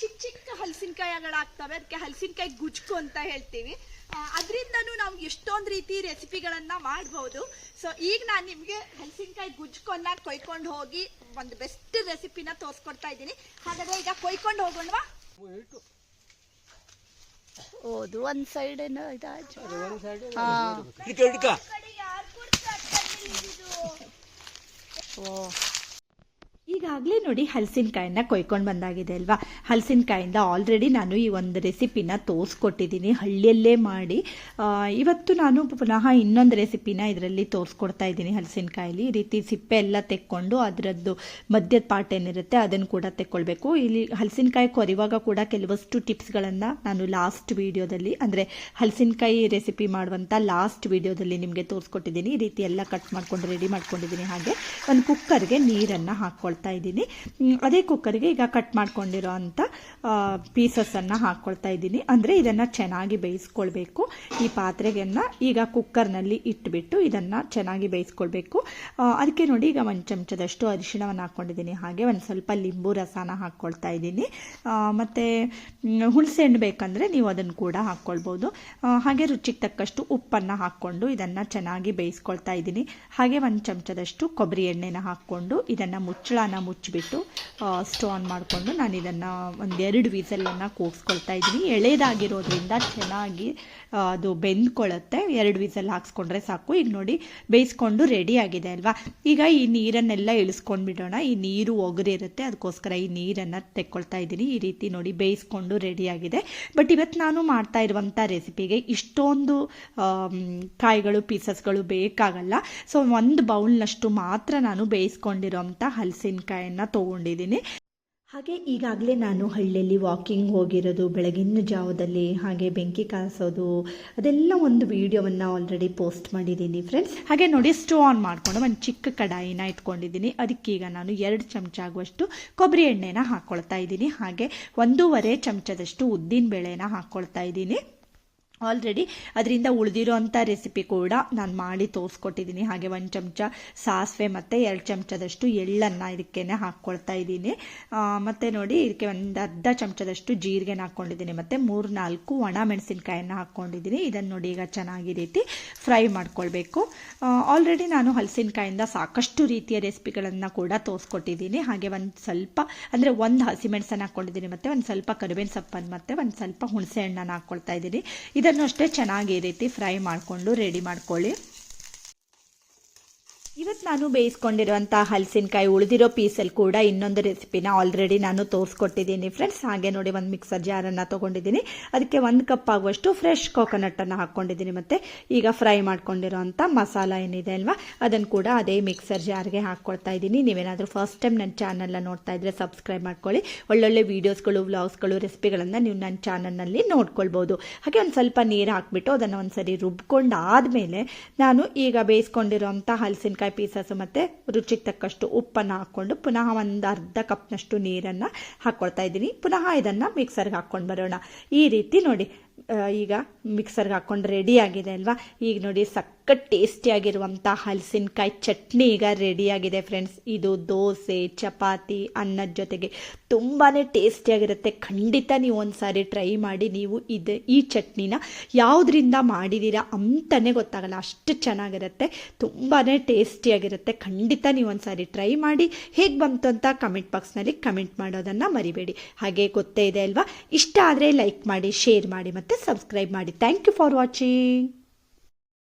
ಚಿಕ್ಕ ಚಿಕ್ಕ ಹಲಸಿನಕಾಯಿಗಳಾಗ್ತವೆ. ಅದಕ್ಕೆ ಹಲಸಿನಕಾಯಿ ಗುಜ್ಕು ಅಂತ ಹೇಳ್ತೀವಿ. ಅದರಿಂದನೂ ನಾವು ಎಷ್ಟೊಂದು ರೀತಿ ರೆಸಿಪಿಗಳನ್ನ ಮಾಡ್ಬೋದು. ಸೊ ಈಗ ನಾನು ನಿಮಗೆ ಹಲಸಿನಕಾಯಿ ಗುಜ್ಕೊನ್ನ ಕೊಯ್ಕೊಂಡು ಹೋಗಿ ಒಂದು ಬೆಸ್ಟ್ ರೆಸಿಪಿನ ತೋರಿಸ್ಕೊಡ್ತಾ ಇದ್ದೀನಿ. ಹಾಗಾದ್ರೆ ಈಗ ಕೊಯ್ಕೊಂಡು ಹೋಗೋಣವಾ? ಓದು ಒಂದ್ ಸೈಡ್ ಏನೋ ಇದು? ಓ. ಈಗಾಗಲೇ ನೋಡಿ ಹಲಸಿನಕಾಯಿನ ಕೊಯ್ಕೊಂಡು ಬಂದಾಗಿದೆ ಅಲ್ವಾ? ಹಲಸಿನಕಾಯಿಂದ ಆಲ್ರೆಡಿ ನಾನು ಈ ಒಂದು ರೆಸಿಪಿನ ತೋರಿಸ್ಕೊಟ್ಟಿದ್ದೀನಿ. ಹಳ್ಳಿಯಲ್ಲೇ ಮಾಡಿ. ಇವತ್ತು ನಾನು ಪುನಃ ಇನ್ನೊಂದು ರೆಸಿಪಿನ ಇದರಲ್ಲಿ ತೋರಿಸ್ಕೊಡ್ತಾ ಇದ್ದೀನಿ ಹಲಸಿನಕಾಯಲ್ಲಿ. ಈ ರೀತಿ ಸಿಪ್ಪೆ ಎಲ್ಲ ತೆಕ್ಕೊಂಡು ಅದರದ್ದು ಮಧ್ಯದ ಪಾರ್ಟ್ ಏನಿರುತ್ತೆ ಅದನ್ನು ಕೂಡ ತೆಕ್ಕೊಳ್ಬೇಕು. ಇಲ್ಲಿ ಹಲಸಿನಕಾಯಿ ಕೊರಿವಾಗ ಕೂಡ ಕೆಲವಷ್ಟು ಟಿಪ್ಸ್ಗಳನ್ನು ನಾನು ಲಾಸ್ಟ್ ವಿಡಿಯೋದಲ್ಲಿ ಅಂದರೆ ಹಲಸಿನಕಾಯಿ ರೆಸಿಪಿ ಮಾಡುವಂಥ ಲಾಸ್ಟ್ ವಿಡಿಯೋದಲ್ಲಿ ನಿಮಗೆ ತೋರಿಸ್ಕೊಟ್ಟಿದ್ದೀನಿ. ಈ ರೀತಿ ಎಲ್ಲ ಕಟ್ ಮಾಡ್ಕೊಂಡು ರೆಡಿ ಮಾಡ್ಕೊಂಡಿದ್ದೀನಿ ಹಾಗೆ. ಒಂದು ಕುಕ್ಕರ್ಗೆ ನೀರನ್ನು ಹಾಕ್ಕೊಳ್ತಾ ಇದ್ದೀನಿ. ಮ್, ಅದೇ ಕುಕ್ಕರ್ಗೆ ಈಗ ಕಟ್ ಮಾಡ್ಕೊಂಡಿರೋ ಅಂಥ ಪೀಸಸನ್ನು ಹಾಕ್ಕೊಳ್ತಾ ಇದ್ದೀನಿ. ಅಂದರೆ ಇದನ್ನು ಚೆನ್ನಾಗಿ ಬೇಯಿಸ್ಕೊಳ್ಬೇಕು. ಈ ಪಾತ್ರೆಗನ್ನ ಈಗ ಕುಕ್ಕರ್ನಲ್ಲಿ ಇಟ್ಬಿಟ್ಟು ಇದನ್ನು ಚೆನ್ನಾಗಿ ಬೇಯಿಸ್ಕೊಳ್ಬೇಕು. ಅದಕ್ಕೆ ನೋಡಿ ಈಗ ಒಂದು ಚಮಚದಷ್ಟು ಅರಿಶಿಣವನ್ನು ಹಾಕ್ಕೊಂಡಿದ್ದೀನಿ ಹಾಗೆ ಒಂದು ಸ್ವಲ್ಪ ಲಿಂಬು ರಸನ ಹಾಕ್ಕೊಳ್ತಾ ಇದ್ದೀನಿ. ಮತ್ತು ಹುಣಸೆಹಣ್ಣು ಹುಣಸೆ ಹಣ್ಣು ಬೇಕಂದರೆ ನೀವು ಅದನ್ನು ಕೂಡ ಹಾಕ್ಕೊಳ್ಬೋದು ಹಾಗೆ ರುಚಿಗೆ ತಕ್ಕಷ್ಟು ಉಪ್ಪನ್ನು ಹಾಕ್ಕೊಂಡು ಇದನ್ನು ಚೆನ್ನಾಗಿ ಬೇಯಿಸ್ಕೊಳ್ತಾ ಇದ್ದೀನಿ. ಹಾಗೆ ಒಂದು ಚಮಚದಷ್ಟು ಕೊಬ್ಬರಿ ಎಣ್ಣೆನ ಹಾಕ್ಕೊಂಡು ಇದನ್ನು ಮುಚ್ಚಳನ ಮುಚ್ಚಿಬಿಟ್ಟು ಸ್ಟೋನ್ ಮಾಡಿಕೊಂಡು ನಾನು ಇದನ್ನು ಒಂದೆರಡು ವಿಸಲನ್ನು ಕೂಗಿಸ್ಕೊಳ್ತಾ ಇದ್ದೀನಿ. ಎಳೆದಾಗಿರೋದ್ರಿಂದ ಚೆನ್ನಾಗಿ ಅದು ಬೆಂದ್ಕೊಳ್ಳುತ್ತೆ ಎರಡು ವಿಸಲ್ ಹಾಕ್ಸ್ಕೊಂಡ್ರೆ ಸಾಕು. ಈಗ ನೋಡಿ, ಬೇಯಿಸ್ಕೊಂಡು ರೆಡಿ ಆಗಿದೆ ಅಲ್ವಾ? ಈಗ ಈ ನೀರನ್ನೆಲ್ಲ ಇಳಿಸ್ಕೊಂಡು ಬಿಡೋಣ ಈ ನೀರು ಒಗರಿರುತ್ತೆ ಅದಕ್ಕೋಸ್ಕರ ಈ ನೀರನ್ನು ತೆಕ್ಕೊಳ್ತಾ ಇದ್ದೀನಿ. ಈ ರೀತಿ ನೋಡಿ ಬೇಯಿಸ್ಕೊಂಡು ರೆಡಿಯಾಗಿದೆ ಬಟ್ ಇವತ್ತು ನಾನು ಮಾಡ್ತಾ ಇರುವಂಥ ರೆಸಿಪಿಗೆ ಇಷ್ಟೊಂದು ಕಾಯಿಗಳು ಪೀಸಸ್ಗಳು ಬೇಕಾಗಲ್ಲ. ಸೊ ಒಂದು ಬೌಲ್ನಷ್ಟು ಮಾತ್ರ ನಾನು ಬೇಯಿಸ್ಕೊಂಡಿರೋಂಥ ಹಲಸಿನಕಾಯನ್ನು ತೊಗೊಂಡಿದ್ದೀನಿ. ಹಾಗೆ ಈಗಾಗಲೇ ನಾನು ಹಳ್ಳಿಯಲ್ಲಿ ವಾಕಿಂಗ್ ಹೋಗಿರೋದು, ಬೆಳಗಿನ ಜಾವದಲ್ಲಿ ಹಾಗೆ ಬೆಂಕಿ ಕಾಸೋದು ಅದೆಲ್ಲ ಒಂದು ವಿಡಿಯೋವನ್ನು ಆಲ್ರೆಡಿ ಪೋಸ್ಟ್ ಮಾಡಿದ್ದೀನಿ ಫ್ರೆಂಡ್ಸ್ ಹಾಗೆ ನೋಡಿ ಸ್ಟವ್ ಆನ್ ಮಾಡಿಕೊಂಡು ಒಂದು ಚಿಕ್ಕ ಕಡಾಯಿನ ಇಟ್ಕೊಂಡಿದ್ದೀನಿ. ಅದಕ್ಕೀಗ ನಾನು ಎರಡು ಚಮಚ ಆಗುವಷ್ಟು ಕೊಬ್ಬರಿ ಎಣ್ಣೆನ ಹಾಕ್ಕೊಳ್ತಾ ಇದ್ದೀನಿ. ಹಾಗೆ ಒಂದೂವರೆ ಚಮಚದಷ್ಟು ಉದ್ದಿನ ಬೇಳೆನ ಹಾಕ್ಕೊಳ್ತಾ ಇದ್ದೀನಿ. ಆಲ್ರೆಡಿ ಅದರಿಂದ ಉಳಿದಿರೋ ಅಂಥ ರೆಸಿಪಿ ಕೂಡ ನಾನು ಮಾಡಿ ತೋರಿಸ್ಕೊಟ್ಟಿದ್ದೀನಿ ಹಾಗೆ ಒಂದು ಚಮಚ ಸಾಸಿವೆ ಮತ್ತು ಎರಡು ಚಮಚದಷ್ಟು ಎಳ್ಳನ್ನು ಇದಕ್ಕೇನೆ ಹಾಕ್ಕೊಳ್ತಾ ಇದ್ದೀನಿ. ಮತ್ತು ನೋಡಿ ಇದಕ್ಕೆ ಒಂದು ಅರ್ಧ ಚಮಚದಷ್ಟು ಜೀರಿಗೆನ ಹಾಕ್ಕೊಂಡಿದ್ದೀನಿ ಮತ್ತು ಮೂರು ನಾಲ್ಕು ಒಣ ಮೆಣಸಿನ್ಕಾಯನ್ನು ಹಾಕ್ಕೊಂಡಿದ್ದೀನಿ ಇದನ್ನು ನೋಡಿ ಈಗ ಚೆನ್ನಾಗಿ ರೀತಿ ಫ್ರೈ ಮಾಡ್ಕೊಳ್ಬೇಕು. ಆಲ್ರೆಡಿ ನಾನು ಹಲಸಿನಕಾಯಿಂದ ಸಾಕಷ್ಟು ರೀತಿಯ ರೆಸಿಪಿಗಳನ್ನು ಕೂಡ ತೋರಿಸ್ಕೊಟ್ಟಿದ್ದೀನಿ ಹಾಗೆ ಒಂದು ಸ್ವಲ್ಪ, ಅಂದರೆ ಒಂದು ಹಸಿಮೆಣಸನ್ನು ಹಾಕ್ಕೊಂಡಿದ್ದೀನಿ ಮತ್ತು ಒಂದು ಸ್ವಲ್ಪ ಕರಿಬೇವಿನ ಸೊಪ್ಪನ್ನು ಮತ್ತು ಒಂದು ಸ್ವಲ್ಪ ಹುಣಸೆ ಹಣ್ಣನ್ನು ಹಾಕ್ಕೊಳ್ತಾ ಇದ್ದೀನಿ. ಇದನ್ನು ಅಷ್ಟೇ ಚೆನ್ನಾಗಿ ಈ ರೀತಿ ಫ್ರೈ ಮಾಡಿಕೊಂಡು ರೆಡಿ ಮಾಡ್ಕೊಳ್ಳಿ. ಇವತ್ತು ನಾನು ಬೇಯಿಸ್ಕೊಂಡಿರುವಂಥ ಹಲಸಿನಕಾಯಿ ಉಳಿದಿರೋ ಪೀಸಲ್ಲಿ ಕೂಡ ಇನ್ನೊಂದು ರೆಸಿಪಿನ ಆಲ್ರೆಡಿ ನಾನು ತೋರಿಸ್ಕೊಟ್ಟಿದ್ದೀನಿ. ಫ್ರೆಂಡ್ಸ್ ಹಾಗೆ ನೋಡಿ ಒಂದು ಮಿಕ್ಸರ್ ಜಾರನ್ನು ತೊಗೊಂಡಿದ್ದೀನಿ. ಅದಕ್ಕೆ ಒಂದು ಕಪ್ ಆಗುವಷ್ಟು ಫ್ರೆಶ್ ಕೋಕೋನಟನ್ನು ಹಾಕ್ಕೊಂಡಿದ್ದೀನಿ ಮತ್ತು ಈಗ ಫ್ರೈ ಮಾಡ್ಕೊಂಡಿರೋಂಥ ಮಸಾಲ ಏನಿದೆ ಅಲ್ವಾ ಅದನ್ನು ಕೂಡ ಅದೇ ಮಿಕ್ಸರ್ ಜಾರ್ಗೆ ಹಾಕ್ಕೊಳ್ತಾ ಇದ್ದೀನಿ. ನೀವೇನಾದರೂ ಫಸ್ಟ್ ಟೈಮ್ ನನ್ನ ಚಾನಲ್ನ ನೋಡ್ತಾ ಇದ್ದರೆ ಸಬ್ಸ್ಕ್ರೈಬ್ ಮಾಡ್ಕೊಳ್ಳಿ. ಒಳ್ಳೊಳ್ಳೆ ವೀಡಿಯೋಸ್ಗಳು ವ್ಲಾಗ್ಸ್ಗಳು ರೆಸಿಪಿಗಳನ್ನು ನೀವು ನನ್ನ ಚಾನಲ್ನಲ್ಲಿ ನೋಡ್ಕೊಳ್ಬೋದು. ಹಾಗೆ ಒಂದು ಸ್ವಲ್ಪ ನೀರು ಹಾಕ್ಬಿಟ್ಟು ಅದನ್ನು ಒಂದು ಸರಿ ರುಬ್ಕೊಂಡು ಆದಮೇಲೆ ನಾನು ಈಗ ಬೇಯಿಸ್ಕೊಂಡಿರೋಂಥ ಹಲಸಿನಕಾಯಿ ಪೀಸಸ್ ಮತ್ತೆ ರುಚಿಗೆ ತಕ್ಕಷ್ಟು ಉಪ್ಪನ್ನು ಹಾಕ್ಕೊಂಡು ಪುನಃ ಒಂದು ಅರ್ಧ ಕಪ್ನಷ್ಟು ನೀರನ್ನು ಹಾಕ್ಕೊಳ್ತಾ ಇದ್ದೀನಿ. ಪುನಃ ಇದನ್ನು ಮಿಕ್ಸರ್ಗೆ ಹಾಕ್ಕೊಂಡು ಬರೋಣ. ಈ ರೀತಿ ನೋಡಿ. ಈಗ ಮಿಕ್ಸರ್ಗೆ ಹಾಕ್ಕೊಂಡು ರೆಡಿ ಆಗಿದೆ ಅಲ್ವಾ? ಈಗ ನೋಡಿ ಸಖತ್ ಟೇಸ್ಟಿಯಾಗಿರುವಂಥ ಹಲಸಿನಕಾಯಿ ಚಟ್ನಿ ಈಗ ರೆಡಿಯಾಗಿದೆ ಫ್ರೆಂಡ್ಸ್ ಇದು ದೋಸೆ, ಚಪಾತಿ, ಅನ್ನದ ಜೊತೆಗೆ ತುಂಬಾ ಟೇಸ್ಟಿಯಾಗಿರುತ್ತೆ ಖಂಡಿತ ನೀವು ಒಂದು ಸಾರಿ ಟ್ರೈ ಮಾಡಿ ನೀವು ಇದು, ಈ ಚಟ್ನಿನ ಯಾವುದರಿಂದ ಮಾಡಿದ್ದೀರಾ ಅಂತಲೇ ಗೊತ್ತಾಗಲ್ಲ. ಅಷ್ಟು ಚೆನ್ನಾಗಿರುತ್ತೆ. ತುಂಬಾ ಟೇಸ್ಟಿಯಾಗಿರುತ್ತೆ ಖಂಡಿತ ನೀವು ಒಂದು ಸಾರಿ ಟ್ರೈ ಮಾಡಿ ಹೇಗೆ ಬಂತು ಅಂತ ಕಮೆಂಟ್ ಬಾಕ್ಸ್ನಲ್ಲಿ ಕಮೆಂಟ್ ಮಾಡೋದನ್ನು ಮರಿಬೇಡಿ. ಹಾಗೆ ಗೊತ್ತೇ ಇದೆ ಅಲ್ವಾ? ಇಷ್ಟ ಆದರೆ ಲೈಕ್ ಮಾಡಿ ಶೇರ್ ಮಾಡಿ ಮತ್ತು ಸಬ್ಸ್ಕ್ರೈಬ್ ಮಾಡಿ. Thank you for watching